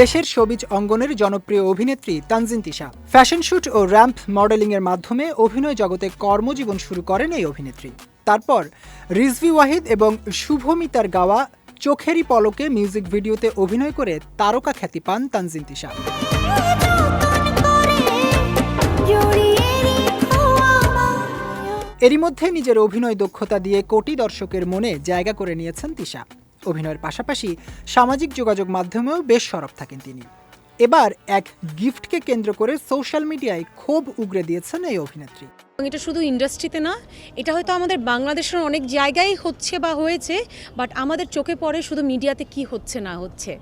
দেশের শোবিজ অঙ্গনের জনপ্রিয় অভিনেত্রী তানজিন তিশা। ফ্যাশন শুট ও র্যাম্প মডেলিং এর মাধ্যমে অভিনয় জগতে কর্মজীবন শুরু করেন এই অভিনেত্রী। তারপর রিজভি ওয়াহিদ এবং শুভমিতার গাওয়া চোখেরই পলকে মিউজিক ভিডিওতে অভিনয় করে তারকা খ্যাতি পান তানজিন তিশা। এরই মধ্যে নিজের অভিনয় দক্ষতা দিয়ে কোটি দর্শকের মনে জায়গা করে নিয়েছেন তিশা। অভিনয়ের পাশাপাশি সামাজিক যোগাযোগ মাধ্যমেও বেশ সরব থাকেন তিনি। এবার এক গিফটকে কেন্দ্র করে সোশ্যাল মিডিয়ায় ক্ষোভ উগরে দিয়েছেন এই অভিনেত্রী। এবং এটা শুধু ইন্ডাস্ট্রিতে না এটা হয়তো আমাদের বাংলাদেশের অনেক জায়গায় হচ্ছে বা হয়েছে বাট আমাদের চোখে পড়ে শুধু মিডিয়াতে কি হচ্ছে না হচ্ছে।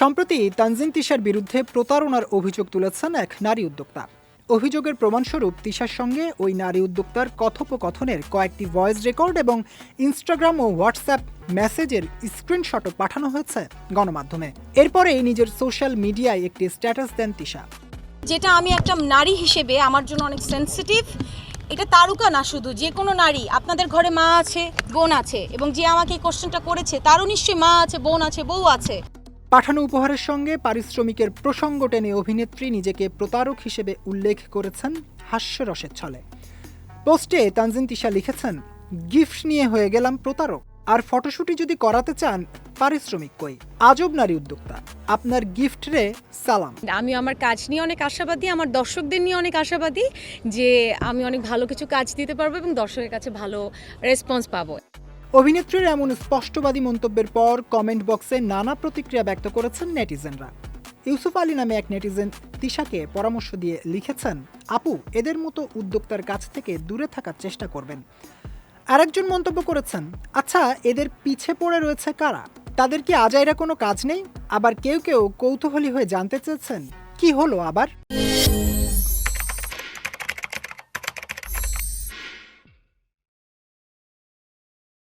সম্প্রতি তানজিন তিশার বিরুদ্ধে প্রতারণার অভিযোগ তুলেছেন এক নারী উদ্যোক্তা। অভিযোগের প্রমাণস্বরূপ তিশার সঙ্গে ওই নারী উদ্যোক্তার কথোপকথনের কয়েকটি ভয়েস রেকর্ড এবং ইনস্টাগ্রাম ও হোয়াটসঅ্যাপ মেসেজের স্ক্রিনশটও পাঠানো হয়েছে গণমাধ্যমে। এরপরেই নিজের সোশ্যাল মিডিয়ায় একটি স্ট্যাটাস দেন তিশা। যেটা আমি একটা নারী হিসেবে আমার জন্য অনেক সেন্সিটিভ, এটা তারকা না শুধু, যে কোনো নারী, আপনাদের ঘরে মা আছে, বোন আছে, এবং যে আমাকে এই কোশ্চেনটা করেছে, তারও নিশ্চয়ই মা আছে, বোন আছে, বউ আছে। পাঠানো উপহারের সঙ্গে পারিশ্রমিকের প্রসঙ্গ টেনে অভিনেত্রী নিজেকে প্রতারক হিসেবে উল্লেখ করেছেন হাস্যরসের ছলে। পোস্টে তানজিন তিশা লিখেছেন, গিফট নিয়ে হয়ে গেলাম প্রতারক। আর ফটোশুটই যদি করাতে চান, পারিশ্রমিক কই? আজব নারী উদ্যোক্তা। আপনার গিফট রে সালাম। আমি আমার কাজ নিয়ে অনেক আশাবাদী, আমার দর্শকদের নিয়ে অনেক আশাবাদী যে আমি অনেক ভালো কিছু কাজ দিতে পারব এবং দর্শকের কাছে ভালো রেসপন্স পাবো। অভিনেত্রীর এমন স্পষ্টবাদী মন্তব্যের পর কমেন্ট বক্সে নানা প্রতিক্রিয়া ব্যক্ত করেছেন নেটিজেনরা ইউসুফ আলী নামে এক নেটিজেন তিশাকে পরামর্শ দিয়ে লিখেছেন, আপু, এদের মতো উদ্যোক্তার কাছ থেকে দূরে থাকার চেষ্টা করবেন। আরেকজন মন্তব্য করেছেন আচ্ছা এদের পিছে পড়ে রয়েছে কারা? তাদের কি আজাইরা কোনো কাজ নেই? আবার কেউ কেউ কৌতূহলী হয়ে জানতে চেয়েছেন? কি হলো আবার?